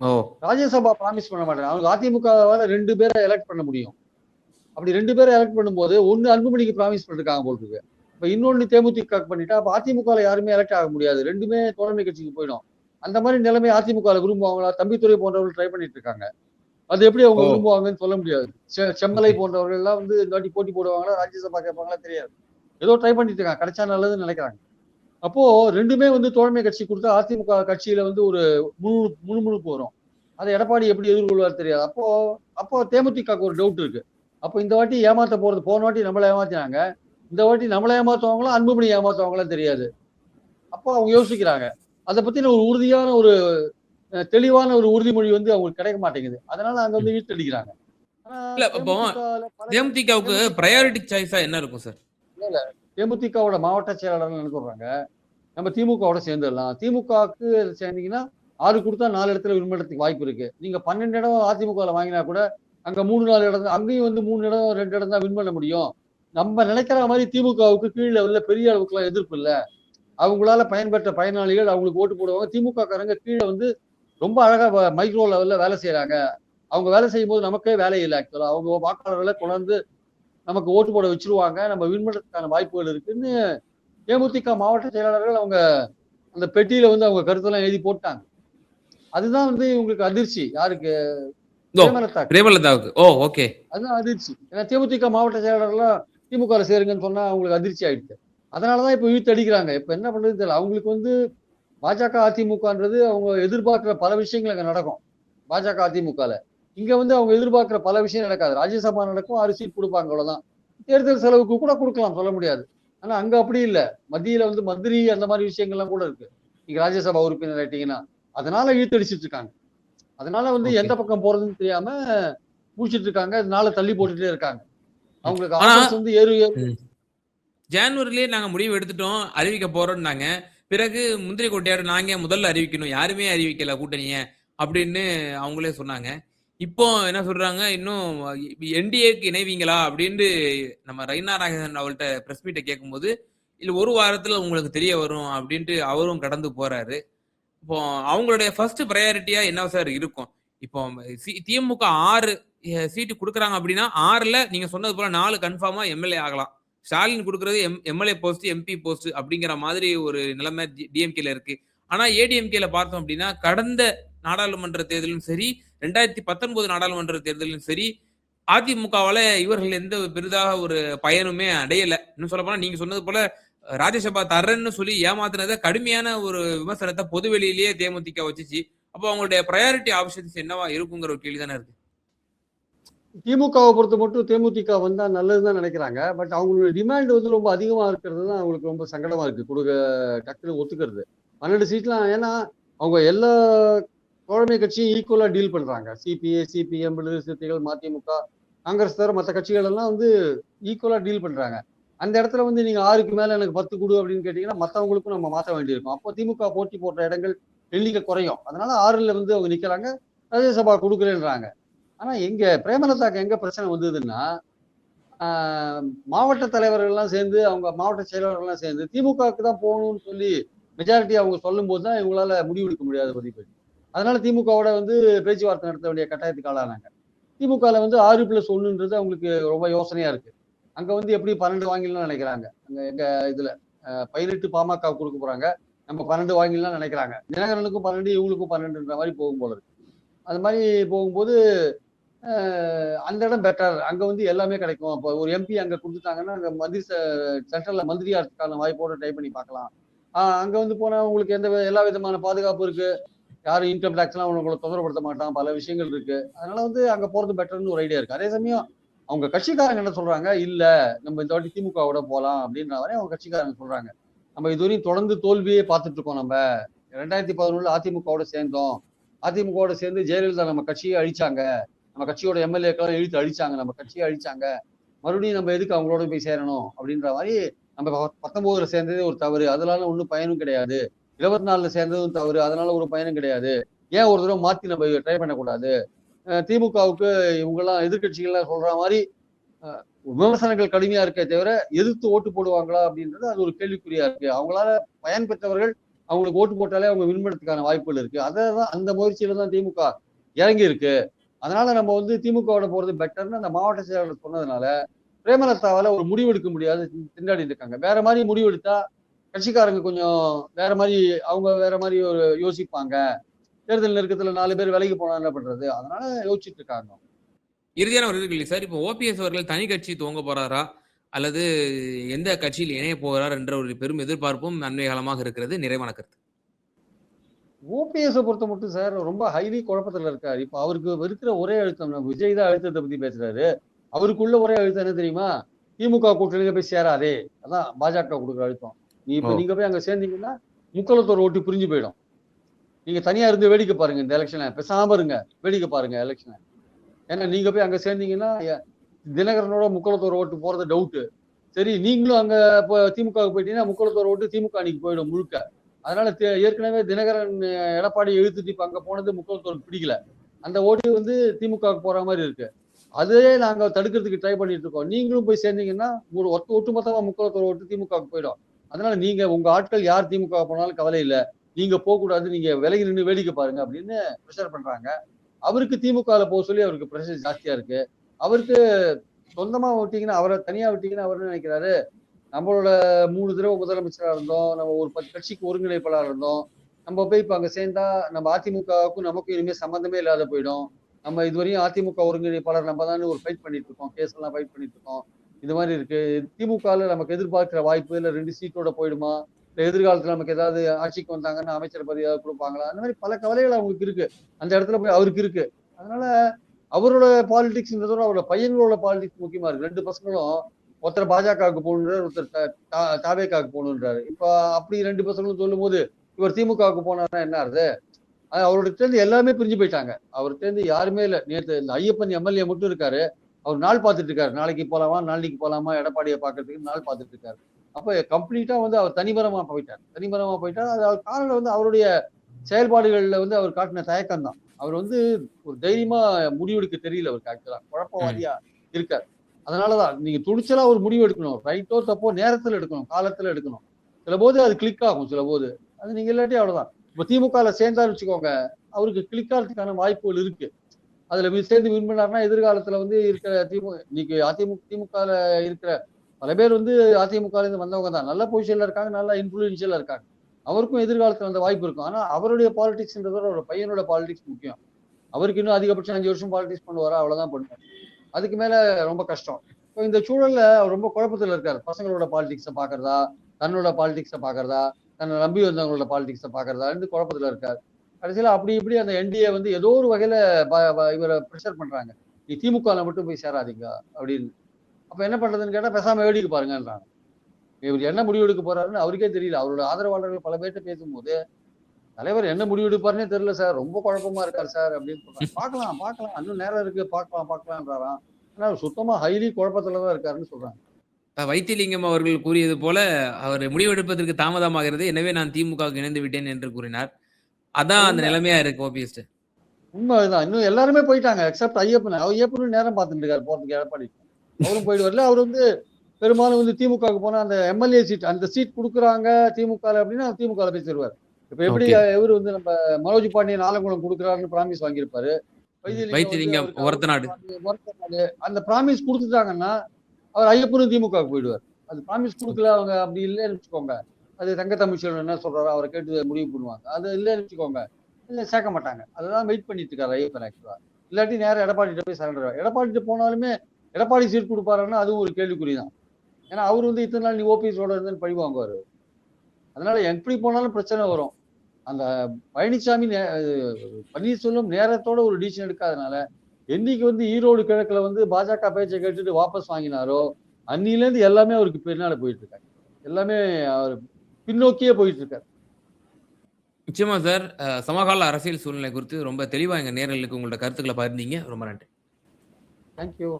ஓ. ராஜ்யசபா ப்ராமிஸ் பண்ண மாட்டேங்கிறாங்க அவங்க அதிமுகவால ரெண்டு பேரை எலெக்ட் பண்ண முடியும். அப்படி ரெண்டு பேரை எலெக்ட் பண்ணும்போது ஒன்னு அன்புமணிக்கு ப்ராமிஸ் பண்ணிருக்காங்க போல் இருக்கு. இப்ப இன்னொன்னு தேமுதிக பண்ணிட்டா அப்ப அதிமுகல யாருமே எலெக்ட் ஆக முடியாது. ரெண்டுமே தோழமை கட்சிக்கு போயிடும். அந்த மாதிரி நிலைமை அதிமுக விரும்புவாங்களா? தம்பித்துறை போன்றவர்கள் ட்ரை பண்ணிட்டு இருக்காங்க. அது எப்படி அவங்க. விரும்புவாங்கன்னு சொல்ல முடியாது. செம்மலை போன்றவர்கள் எல்லாம் வந்து இந்த வாட்டி போட்டி போடுவாங்களா ராஜ்யசபா கேட்பாங்களா தெரியாது. ஏதோ ட்ரை பண்ணிட்டு இருக்காங்க. கிடைச்சா நல்லதுன்னு நினைக்கிறாங்க. அப்போ ரெண்டுமே வந்து தோழமை கட்சி கொடுத்தா அதிமுக கட்சியில வந்து ஒரு முழு முழுமுழுப்பு வரும். அதை எடப்பாடி எப்படி எதிர்கொள்வார் தெரியாது. அப்போ அப்போ தேமுதிகக்கு ஒரு டவுட் இருக்கு. அப்போ இந்த வாட்டி ஏமாத்த போறது போன வாட்டி நம்மளை ஏமாத்தினாங்க. இந்த வாட்டி நம்மளை ஏமாத்துவாங்களா அன்புமணி ஏமாத்துவாங்களா தெரியாது. அப்போ அவங்க யோசிக்கிறாங்க. அதை பத்தின ஒரு உறுதியான ஒரு தெளிவான ஒரு உறுதிமொழி வந்து அவங்களுக்கு கிடைக்க மாட்டேங்குது. அதனால அங்க வந்து இழுத்தடிக்கிறாங்க ஆனா இல்ல, பல- தேமுதிகவுக்கு ப்ரையாரிட்டி சாய்ஸா என்ன இருக்கும் சார் தேமுதிகவோட மாவட்ட செயலாளர் என்ன சொல்றாங்க நம்ம திமுகவோட சேர்ந்துடலாம். திமுகவுக்கு சேர்ந்தீங்கன்னா ஆறு கொடுத்தா நாலு இடத்துல வின் பண்றதுக்கு வாய்ப்பு இருக்கு. நீங்க பன்னெண்டு இடம் அதிமுகவில் வாங்கினா கூட அங்க மூணு நாலு இடம் அங்கேயும் வந்து மூணு இடம் ரெண்டு இடம் தான் வின் பண்ண முடியும். நம்ம நினைக்கிற மாதிரி திமுகவுக்கு கீழ் லெவல்ல பெரிய அளவுக்குலாம் எதிர்ப்பு இல்ல. அவங்களால பயன்பெற்ற பயனாளிகள் அவங்களுக்கு ஓட்டு போடுவாங்க. திமுக காரங்க கீழே வந்து ரொம்ப அழகா மைக்ரோ லெவல்ல வேலை செய்யறாங்க. அவங்க வேலை செய்யும் போது நமக்கே வேலை இல்லை ஆக்சுவலா அவங்க வாக்காளர்களை கொண்டாந்து நமக்கு ஓட்டு போட வச்சிருவாங்க. நம்ம வின் பண்றதுக்கான வாய்ப்புகள் இருக்குன்னு தேமுதிக மாவட்ட செயலாளர்கள் அவங்க அந்த பெட்டியில வந்து அவங்க கருத்தெல்லாம் எழுதி போட்டாங்க. அதுதான் வந்து இவங்களுக்கு அதிர்ச்சி. யாருக்கு. பிரேமலதாவுக்கு. Oh okay. அதுதான் அதிர்ச்சி. ஏன்னா தேமுதிக மாவட்ட செயலாளர்லாம் திமுக சேருங்கன்னு சொன்னா அவங்களுக்கு அதிர்ச்சி ஆயிடுச்சு. அதனாலதான் இப்ப இழுத்து அடிக்கிறாங்க. இப்ப என்ன பண்றது தெரியல. அவங்களுக்கு வந்து பாஜக அதிமுகன்றது அவங்க எதிர்பார்க்கிற பல விஷயங்கள் அங்க நடக்கும். பாஜக அதிமுகல இங்க வந்து அவங்க எதிர்பார்க்கிற பல விஷயம் நடக்காது. ராஜ்யசபா நடக்கும் சீட் கொடுப்பாங்க அவ்வளவுதான். தேர்தல் செலவுக்கு கூட கொடுக்கலாம் சொல்ல முடியாது. ஆனா அங்க அப்படி இல்ல. மத்தியில வந்து மந்திரி அந்த மாதிரி விஷயங்கள்லாம் கூட இருக்கு. நீங்க ராஜ்யசபா உறுப்பினர் ஆயிட்டீங்கன்னா அதனால இழுத்தடிச்சிட்டு இருக்காங்க. அதனால வந்து. எந்த பக்கம் போறதுன்னு தெரியாம முடிச்சிட்டு இருக்காங்க. அதனால தள்ளி போட்டுட்டே இருக்காங்க. அவங்களுக்கு ஆஃபர்ஸ் வந்து ஏறு ஜான்வரிலேயே நாங்க முடிவு எடுத்துட்டோம் அறிவிக்க போறோம்னாங்க. பிறகு முந்திரி கொட்டையாடு நாங்க முதல்ல அறிவிக்கணும் யாருமே அறிவிக்கல கூட்டணிய அப்படின்னு அவங்களே சொன்னாங்க. இப்போ என்ன சொல்றாங்க இன்னும் என்டிஏக்கு இணைவீங்களா அப்படின்னு நம்ம ரைனா நாகேந்திரன் அவள்கிட்ட பிரஸ் மீட்டை கேட்கும்போது இல்ல ஒரு வாரத்துல உங்களுக்கு தெரிய வரும் அப்படின்ட்டு அவரும் கடந்து போறாரு. இப்போ அவங்களுடைய ஃபர்ஸ்ட் ப்ரையாரிட்டியா என்ன சார் இருக்கும்? இப்போ சி- திமுக ஆறு சீட்டு கொடுக்குறாங்க அப்படின்னா ஆறுல நீங்க சொன்னது போல நாலு கன்ஃபார்மா எம்எல்ஏ ஆகலாம். ஸ்டாலின் கொடுக்கறது M MLA post MP post அப்படிங்கிற மாதிரி ஒரு நிலைமை டிஎம்கேல இருக்கு. ஆனா ஏடிஎம்கேல பார்த்தோம் அப்படின்னா கடந்த நாடாளுமன்ற தேர்தலும் சரி ரெண்டாயிரத்தி பத்தொன்பது நாடாளுமன்ற தேர்தலும் சரி அதிமுகவால இவர்கள் எந்த பெரிதாக ஒரு பயனுமே அடையல. இன்னும் சொல்ல போனா நீங்க சொன்னது போல ராஜ்யசபா தரன்னு சொல்லி ஏமாத்துனத கடுமையான ஒரு விமர்சனத்தை பொதுவெளியிலேயே தேமுதிக வச்சுச்சு. அப்போ அவங்களுடைய ப்ரையாரிட்டி ஆப்ஷன்ஸ் என்னவா இருக்குங்கிற ஒரு கேள்வி தானே இருக்கு. திமுகவை பொறுத்த மட்டும் தேமுதிக வந்தா நல்லதுதான் நினைக்கிறாங்க. பட் அவங்களுடைய டிமாண்ட் வந்து ரொம்ப அதிகமா இருக்கிறது தான் அவங்களுக்கு ரொம்ப சங்கடமா இருக்கு. கொடுக்க டக்குனு ஒத்துக்கிறது. பன்னெண்டு சீட்லாம் ஏன்னா அவங்க எல்லா தோழமை கட்சியும் ஈக்குவலா டீல் பண்றாங்க. சிபிஐ சிபிஎம் விடுதலை சிறுத்தைகள் மதிமுக காங்கிரஸ் தவிர மற்ற கட்சிகள் எல்லாம் வந்து ஈக்குவலா டீல் பண்றாங்க. அந்த இடத்துல வந்து நீங்க ஆறுக்கு மேல எனக்கு பத்து கொடு அப்படின்னு கேட்டீங்கன்னா மற்றவங்களுக்கும் நம்ம மாற்ற வேண்டியிருக்கும். அப்போ திமுக போட்டி போடுற இடங்கள் எண்ணிக்கை குறையும். அதனால ஆறுல வந்து அவங்க நிக்கிறாங்க. ராஜ்யசபா கொடுக்குறேன்றாங்க ஆனா எங்க பிரேமலதாக்கு எங்க பிரச்சனை வந்ததுன்னா மாவட்ட தலைவர்கள்லாம் சேர்ந்து அவங்க மாவட்ட செயலாளர்கள்லாம் சேர்ந்து திமுகவுக்கு தான் போகணும்னு சொல்லி மெஜாரிட்டி அவங்க சொல்லும் போது தான் இவங்களால முடிவெடுக்க முடியாத பதிப்பு அதனால திமுகவோட வந்து பேச்சுவார்த்தை நடத்த வேண்டிய கட்டாயத்துக்கு ஆளானாங்க. திமுகவில் வந்து ஆறு பிளஸ் ஒன்றுன்றது அவங்களுக்கு ரொம்ப யோசனையா இருக்கு. அங்க வந்து எப்படி பன்னெண்டு வாங்கிடலாம் நினைக்கிறாங்க. அங்க எங்க இதுல பதினெட்டு பாமக கொடுக்க போறாங்க. நம்ம பன்னெண்டு வாங்கிடலாம் நினைக்கிறாங்க. தினகரனுக்கும் பன்னெண்டு இவங்களுக்கும் பன்னெண்டுன்ற மாதிரி போகும் போல இருக்கு. அது மாதிரி போகும்போது அந்த இடம் பெட்டர் அங்க வந்து எல்லாமே கிடைக்கும். இப்போ ஒரு எம்பி அங்க கொடுத்துட்டாங்கன்னா அங்க மந்திரி சென்ட்ரல்ல மந்திரி ஆகிறதுக்கான வாய்ப்போட ட்ரை பண்ணி பார்க்கலாம். அங்க வந்து போனா உங்களுக்கு எந்த எல்லா விதமான பாதுகாப்பு இருக்கு. யாரும் இன்கம் டேக்ஸ்லாம் உங்களை தொந்தரப்படுத்த மாட்டான். பல விஷயங்கள் இருக்கு. அதனால வந்து அங்க போறது பெட்டர்னு ஒரு ஐடியா இருக்கு. அதே சமயம் அவங்க கட்சிக்காரங்க என்ன சொல்றாங்க? இல்ல நம்ம இந்த வாட்டி திமுகவோட போலாம் அப்படின்ற மாதிரி அவங்க கட்சிக்காரங்க சொல்றாங்க. நம்ம இதுவரையும் தொடர்ந்து தோல்வியே பார்த்துட்டு இருக்கோம் நம்ம. ரெண்டாயிரத்தி பதினொன்றுல அதிமுகவோட சேர்ந்தோம். அதிமுகவோட சேர்ந்து ஜெயலலிதா நம்ம கட்சியை அழிச்சாங்க. நம்ம கட்சியோட எம்எல்ஏக்கெல்லாம் இழுத்து அழிச்சாங்க நம்ம கட்சியை அழிச்சாங்க மறுபடியும் நம்ம எதுக்கு அவங்களோட போய் சேரணும் அப்படின்ற மாதிரி நம்ம பத்தொன்பதுல சேர்ந்ததே ஒரு தவறு. அதனால ஒன்றும் பயனும் கிடையாது. இருபத்தி நாலுல சேர்ந்ததும் தவறு. அதனால ஒரு பயனும் கிடையாது. ஏன் ஒரு தடவை மாத்தி நம்ம ட்ரை பண்ணக்கூடாது? திமுகவுக்கு இவங்கெல்லாம் எதிர்கட்சிகள்லாம் சொல்ற மாதிரி விமர்சனங்கள் கடுமையா இருக்கே தவிர எதிர்த்து ஓட்டு போடுவாங்களா அப்படின்றது அது ஒரு கேள்விக்குறியா இருக்கு. அவங்களால பயன் பெற்றவர்கள் அவங்களுக்கு ஓட்டு போட்டாலே அவங்க வின் பண்ணதுக்கான வாய்ப்புகள் இருக்கு. அதை தான் அந்த முயற்சியில தான் திமுக இறங்கி இருக்கு அதனால நம்ம வந்து திமுகவோட போறது பெட்டர்னு அந்த மாவட்ட செயலாளர் சொன்னதுனால பிரேமலதாவால ஒரு முடிவு எடுக்க முடியாது. திண்டாடி இருக்காங்க. வேற மாதிரி முடிவெடுத்தா கட்சிக்காரங்க கொஞ்சம் வேற மாதிரி அவங்க வேற மாதிரி ஒரு யோசிப்பாங்க. தேர்தல் நெருக்கத்துல நாலு பேர் வேலைக்கு போனா என்ன பண்றது? அதனால யோசிச்சுட்டு இருக்காங்க. இறுதியான ஒரு கேள்வி சார். இப்போ ஓபிஎஸ் அவர்கள் தனி கட்சி துவங்க போறாரா? அல்லது எந்த கட்சியில் இணைய போகிறார் என்ற ஒரு பெரும் எதிர்பார்ப்பும் அண்மை காலமாக இருக்கிறது. நிறைவான கருத்து. ஓபிஎஸ் பொறுத்த மட்டும் சார் ரொம்ப ஹைலி குழப்பத்துல இருக்காரு. இப்ப அவருக்கு இருக்கிற ஒரே அழுத்தம் நம்ம விஜய் தான் அழுத்தத்தை பத்தி பேசுறாரு. அவருக்குள்ள ஒரே அழுத்தம் என்ன தெரியுமா? திமுக கூட்டணியில போய் சேராதே. அதான் பாஜக கொடுக்குற அழுத்தம். நீ இப்ப. நீங்க போய் அங்க சேர்ந்தீங்கன்னா முக்களத்தோர் ஓட்டு பிரிஞ்சு போயிடும். நீங்க தனியா இருந்து வேடிக்கை பாருங்க இந்த எலெக்ஷனை பேசாம இருங்க. வேடிக்கை பாருங்க எலெக்ஷனை ஏன்னா நீங்க போய் அங்க சேர்ந்தீங்கன்னா தினகரனோட முக்களத்தோர் ஓட்டு போறது டவுட்டு சரி நீங்களும் அங்க இப்போ திமுகவுக்கு போயிட்டீங்கன்னா முக்களத்தோர் ஓட்டு திமுக அன்னைக்கு போயிடும் முழுக்க. அதனால ஏற்கனவே தினகரன் எடப்பாடி எழுத்துட்டு இப்ப அங்க போனது முக்கியத்துவம் பிடிக்கல. அந்த ஓட்டு வந்து திமுகவுக்கு போற மாதிரி இருக்கு. அதே நாங்க தடுக்கிறதுக்கு ட்ரை பண்ணிட்டு இருக்கோம். நீங்களும் போய் சேர்ந்தீங்கன்னா ஒரு ஒட்டு ஒட்டுமொத்தமா முக்கியத்துவம் ஓட்டு திமுகவுக்கு போயிடும். அதனால நீங்க உங்க ஆட்கள் யார் திமுக போனாலும் கவலை இல்ல. நீங்க போக கூடாது நீங்க விலகி நின்று வேடிக்கை பாருங்க அப்படின்னு ப்ரெஷர் பண்றாங்க. அவருக்கு திமுகவில் போக சொல்லி அவருக்கு ப்ரெஷர் ஜாஸ்தியா இருக்கு. அவருக்கு சொந்தமா விட்டீங்கன்னா அவரை தனியா விட்டீங்கன்னா அவர் நினைக்கிறாரு. நம்மளோட மூணு தடவை முதலமைச்சராக இருந்தோம். நம்ம ஒரு பத்து கட்சிக்கு ஒருங்கிணைப்பாளராக இருந்தோம். நம்ம போய் இப்போ அங்கே சேர்ந்தா நம்ம அதிமுகவுக்கும் நமக்கும் இனிமேல் சம்மந்தமே இல்லாத போயிடும். நம்ம இதுவரையும் அதிமுக ஒருங்கிணைப்பாளர் நம்ம தான் ஒரு ஃபைட் பண்ணிட்டு இருக்கோம் கேஸ் எல்லாம் ஃபைட் பண்ணிட்டு இருக்கோம் இது மாதிரி இருக்கு. திமுகல நமக்கு எதிர்பார்க்கிற வாய்ப்பு இல்லை ரெண்டு சீட்டோட போயிடுமா? இல்லை எதிர்காலத்தில் நமக்கு ஏதாவது ஆட்சிக்கு வந்தாங்கன்னா அமைச்சர் பதவியாக கொடுப்பாங்களா? அந்த மாதிரி பல கவலைகள் அவங்களுக்கு இருக்கு. அந்த இடத்துல போய் அவருக்கு இருக்கு. அதனால அவரோட பாலிடிக்ஸ்ன்றதோட அவரோட பையன்களோட பாலிடிக்ஸ் முக்கியமா இருக்கு. ரெண்டு பசங்களும் ஒருத்தர் பாஜகவுக்கு போகணுன்றாரு ஒருத்தர் தாவேக்காவுக்கு போகணுன்றாரு. இப்ப அப்படி ரெண்டு பசங்களும் சொல்லும் போது இவர் திமுகவுக்கு போனாருன்னா என்ன ஆகுது? அது அவர்கிட்ட இருந்து எல்லாமே பிரிஞ்சு போயிட்டாங்க. அவர்கிட்ட இருந்து யாருமே இல்ல. நேத்து இந்த ஐயப்பன் எம்எல்ஏ மட்டும் இருக்காரு. அவர் நாள் பார்த்துட்டு இருக்காரு. நாளைக்கு போலாமா நாளைக்கு போலாமா எடப்பாடியை பார்க்கறதுக்கு நாள் பார்த்துட்டு இருக்காரு. அப்ப கம்ப்ளீட்டா வந்து அவர் தனிமரமா போயிட்டார். தனிமரமா போயிட்டார். அது அவர் காரணம் வந்து அவருடைய செயல்பாடுகள்ல வந்து அவர் காட்டின தயக்கம் தான் அவர் வந்து ஒரு தைரியமா முடிவெடுக்க தெரியல அவருக்கு ஆக்சுவலா குழப்பவாதியா இருக்கார். அதனாலதான் நீங்க துணிச்சலா ஒரு முடிவு எடுக்கணும். ரைட்டோ தப்போ நேரத்துல எடுக்கணும் காலத்துல எடுக்கணும். சில போது அது கிளிக் ஆகும் சில போது. அது நீங்க இல்லாட்டி அவ்வளவுதான். இப்ப திமுகல சேர்ந்தாரு வச்சுக்கோங்க அவருக்கு கிளிக் ஆகிறதுக்கான வாய்ப்புகள் இருக்கு. அதுல சேர்ந்து வின் பண்ணாருன்னா எதிர்காலத்துல வந்து இருக்கிற திமுக இன்னைக்கு அதிமுக திமுகல இருக்கிற பல பேர் வந்து அதிமுக இருந்து வந்தவங்க தான். நல்ல பொசிஷன்ல இருக்காங்க நல்ல இன்ஃபுளுன்ஷியலா இருக்காங்க. அவருக்கும் எதிர்காலத்துல அந்த வாய்ப்பு இருக்கும். ஆனா அவருடைய பாலிடிக்ஸ்ன்றதோட அவரோட பையனோட பாலிடிக்ஸ் முக்கியம். அவருக்கு இன்னும் அதிகபட்சம் அஞ்சு வருஷம் பாலிடிக்ஸ் பண்ணுவாரா அவ்வளவுதான் பண்ணுவார். அதுக்கு மேல ரொம்ப கஷ்டம். இப்போ இந்த சூழல்ல அவர் ரொம்ப குழப்பத்துல இருக்காரு. பசங்களோட பாலிடிக்ஸை பாக்குறதா? தன்னோட பாலிடிக்ஸை பாக்குறதா? தன்னை நம்பி வந்தவங்களோட பாலிடிக்ஸை பாக்குறதா இருந்து குழப்பத்துல இருக்காரு. கடைசியில அப்படி இப்படி அந்த என்டிஏ வந்து ஏதோ ஒரு வகையில இவரை ப்ரெஷர் பண்றாங்க. நீ திமுகவில் மட்டும் போய் சேராதீங்க அப்படின்னு. அப்ப என்ன பண்றதுன்னு கேட்டா பேசாம வேடிக்கை பாருங்கன்றாங்க. இவர் என்ன முடிவு எடுக்க போறாருன்னு அவருக்கே தெரியல. அவரோட ஆதரவாளர்கள் பல பேர்கிட்ட பேசும்போது தலைவர் என்ன முடிவு எடுப்பாருன்னே தெரியல சார். ரொம்ப குழப்பமா இருக்காரு சார் அப்படின்னு சொல்றாங்க பார்க்கலாம் பார்க்கலாம். இன்னும் நேரம் இருக்கு. பார்க்கலாம் பார்க்கலாம்ன்றாராம். ஆனா சுத்தமா ஹைலி குழப்பத்துலதான் இருக்காருன்னு சொல்றாங்க. அஹ் வைத்திலிங்கம் அவர்கள் கூறியது போல அவர் முடிவெடுப்பதற்கு தாமதமாகிறது. எனவே நான் திமுகவுக்கு இணைந்து விட்டேன் என்று கூறினார். அதான் அந்த. நிலைமையா இருக்கு ஓபிஎஸ் உண்மை அதுதான். இன்னும் எல்லாருமே போயிட்டாங்க எக்ஸப்ட் ஐயப்பன். அவர் ஐயப்பனும் நேரம் பார்த்துட்டு இருக்காரு போறதுக்கு எடப்பாடி. அவரும் போயிட்டு வரல அவர் வந்து பெரும்பாலும் வந்து திமுகவுக்கு போனா அந்த எம்எல்ஏ சீட் அந்த சீட் கொடுக்குறாங்க திமுக அப்படின்னா திமுக போய் சேருவார். இப்ப எப்படி. இவர் வந்து நம்ம மனோஜ் பாண்டியன் ஆலங்குளம் கொடுக்குறாருன்னு ப்ராமிஸ் வாங்கியிருப்பாரு. வைத்திலிங்கம் ஒரத்தநாடு. அந்த ப்ராமிஸ் கொடுத்துட்டாங்கன்னா அவர் ஐயப்பனும் திமுகவுக்கு போயிடுவார். அது ப்ராமிஸ் கொடுக்கல அவங்க அப்படி இல்லைன்னு வச்சுக்கோங்க. அது தங்க தமிழ்ச்செல்வன் என்ன சொல்றாரோ அவரை கேட்டு முடிவு பண்ணுவாங்க. அது இல்லைன்னு வச்சுக்கோங்க. இல்ல சேர்க்க மாட்டாங்க. அதெல்லாம் வெயிட் பண்ணிட்டு இருக்காரு ஐயப்பன் ஆக்சுவலா இல்லாட்டி நேரம் எடப்பாடிட்ட போய் சரண்டர் எடப்பாடிட்ட போனாலுமே எடப்பாடி சீட் கொடுப்பாருன்னா அதுவும் ஒரு கேள்விக்குறி தான் ஏன்னா அவர் வந்து இத்தனை நாள் நீ ஓபிஎஸோட இருந்தேன்னு பழி வாங்குவாரு. அதனால எப்படி போனாலும் பிரச்சனை வரும். அந்த பழனிசாமி பன்னீர்செல்வம் நேரத்தோட ஒரு டிசிஷன் எடுக்காதனால என்னைக்கு வந்து ஈரோடு கிழக்குல வந்து பாஜக பேச்சை கேட்டுட்டு வாபஸ் வாங்கினாரோ அன்னில இருந்து எல்லாமே அவருக்கு பின்னால போயிட்டு இருக்காங்க எல்லாமே அவர் பின்னோக்கியே போயிட்டு இருக்காரு. நிச்சயமா சார். சமகால அரசியல் சூழ்நிலை குறித்து ரொம்ப தெளிவா எங்க நேரலுக்கு உங்களோட கருத்துக்களை பகிர்ந்தீங்க. ரொம்ப நன்றி. தேங்க்யூ